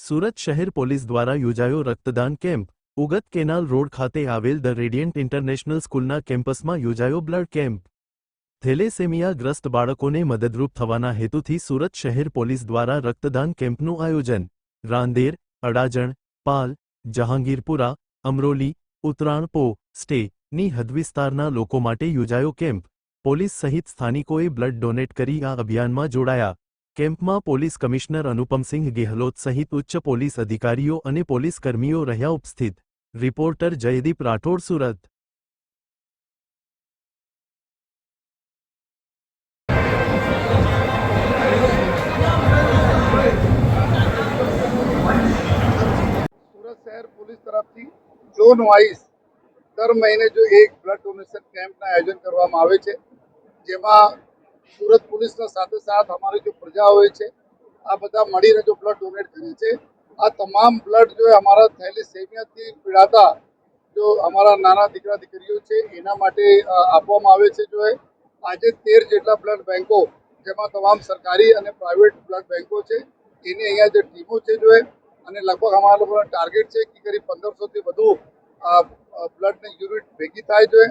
સુરત શહેર પોલીસ દ્વારા યોજાયો રક્તદાન કેમ્પ. ઉગત કેનાલ રોડ ખાતે આવેલ ધ રેડિયન્ટ ઇન્ટરનેશનલ સ્કૂલના કેમ્પસમાં યોજાયો બ્લડ કેમ્પ. થેલેસેમિયા ગ્રસ્ત બાળકોને મદદરૂપ થવાના હેતુથી સુરત શહેર પોલીસ દ્વારા રક્તદાન કેમ્પનું આયોજન. રાંદેર, અડાજણ, પાલ, જહાંગીરપુરા, અમરોલી, ઉત્તરાણપો સ્ટે ની હદવિસ્તારના લોકો માટે યોજાયો કેમ્પ. પોલીસ સહિત સ્થાનિકોએ બ્લડ ડોનેટ કરી આ અભિયાનમાં જોડાયા. કેમ્પમાં પોલીસ કમિશનર અનુપમસિંહ ગેહલોત સહિત ઉચ્ચ પોલીસ અધિકારીઓ અને પોલીસ કર્મીઓ રહ્યા ઉપસ્થિત. રિપોર્ટર જયદીપ રાઠોડ, સુરત. શહેર પોલીસ તરફથી દર મહિને જો એક બ્લડ ડોનેશન કેમ્પના આયોજન કરવામાં આવે છે, જેમાં સુરત પોલીસના સાથે સાથ અમારી જો પ્રજા હોય છે, આ બધા મળીને જો બ્લડ ડોનેટ કરે છે, આ તમામ બ્લડ જો અમારા થેલેસેમિયાથી પીડાતા જો અમારા નાના દીકરા દીકરીઓ છે, એના માટે આપવામાં આવે છે જો આજે તેર જેટલા બ્લડ બેંકો જેમાં તમામ સરકારી અને પ્રાઇવેટ બ્લડ બેંકો છે, એની અહીંયા જે ટીમો છે જો અને લગભગ અમારા લોકોનો ટાર્ગેટ છે, કે કરીબ પંદરસોથી વધુ બ્લડની યુનિટ ભેગી થાય જોઈએ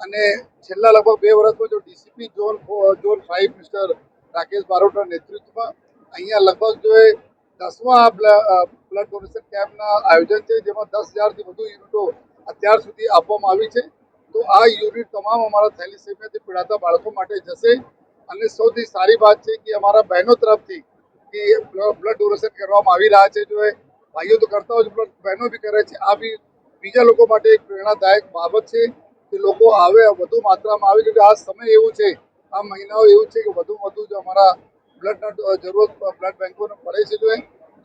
અને છેલ્લા લગભગ બે વર્ષમાં જો DCP zone zone five mister Rakesh બારોટના નેતૃત્વમાં અહીંયા લગભગ જો એ દસમા બ્લડ ડોનેશન કેમ્પના આયોજન છે, જેમાં દસ હજારથી વધુ યુનિટો અત્યાર સુધી આપવામાં આવી છે. તો આ યુનિટ તમામ અમારા થેલિસેમિયાથી પીડાતા બાળકો માટે જશે. અને સૌથી સારી વાત છે કે અમારા બહેનો તરફથી કે બ્લડ ડોનેશન કરવામાં આવી રહ્યા છે. જો એ ભાઈઓ તો કરતા હોય છે બહેનો બી કરે છે. આ બી બીજા લોકો માટે એક પ્રેરણાદાયક બાબત છે. કે લોકો આવે, વધુ માત્રામાં આવે. કે આ સમય એવું છે, આ મહિનાઓ એવું છે કે વધુ વધુ જો અમારા બ્લડના જરૂરત બ્લડ બેંકોને પડે છે જો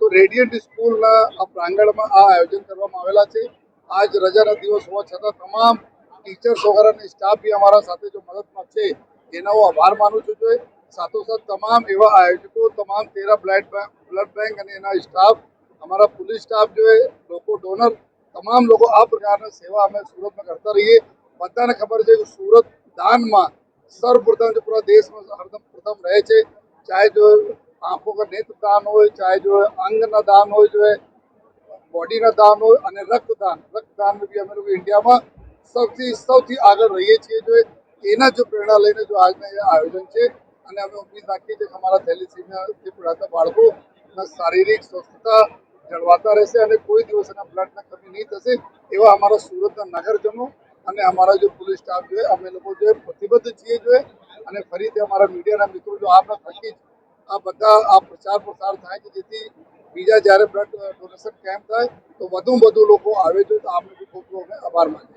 તો રેડિયન્ટ સ્કૂલના આ પ્રાંગણમાં આ આયોજન કરવામાં આવેલા છે. આજ રજાના દિવસ હોવા છતાં તમામ ટીચર્સ વગેરેની સ્ટાફ બી અમારા સાથે જો મદદમાં છે, એનો હું આભાર માનું છું જોઈએ સાથોસાથ તમામ એવા આયોજકો, તમામ તેરા બ્લડ બ્લડ બેંક અને એના સ્ટાફ અમારા પોલીસ સ્ટાફ જોઈએ લોકો ડોનર તમામ લોકો આ પ્રકારની સેવા અમે સુરતમાં કરતા રહીએ. બધાને ખબર છે કે સુરત દાનમાં સર્વપ્રથમ જો પૂરા દેશમાં હરદમ પ્રથમ રહે છે. ચાહે જો આંખો કા નેત્ર દાન હોય, ચાહે જો અંગના દાન હોય, જો બોડીના દાન હોય અને રક્તદાન. રક્તદાન બી અમે લોકો ઇન્ડિયામાં સૌથી સૌથી આગળ રહીએ છીએ જો એના જો પ્રેરણા લઈને જો આજના આયોજન છે. અને અમે ઉમ્મીદ રાખીએ છીએ કે અમારા થેલિસીમિયાથી પીડાતા બાળકો શારીરિક સ્વસ્થતા જળવાતા રહેશે અને કોઈ દિવસ એના બ્લડના કમી નહીં થશે એવા અમારા સુરતના નગરજનો અને અમારા જે પોલીસ સ્ટાફ જોઈએ અમે લોકો જે પ્રતિબદ્ધ છીએ જોઈએ અને ફરીથી અમારા મીડિયાના મિત્રો જો આપણા થકી આ બધા આ પ્રચાર પ્રસાર થાય છે, જેથી બીજા જ્યારે બ્લડ ડોનેશન કેમ્પ થાય, તો વધુ વધુ લોકો આવે છે તો આપણે ખૂબ ખૂબ આભાર માનીએ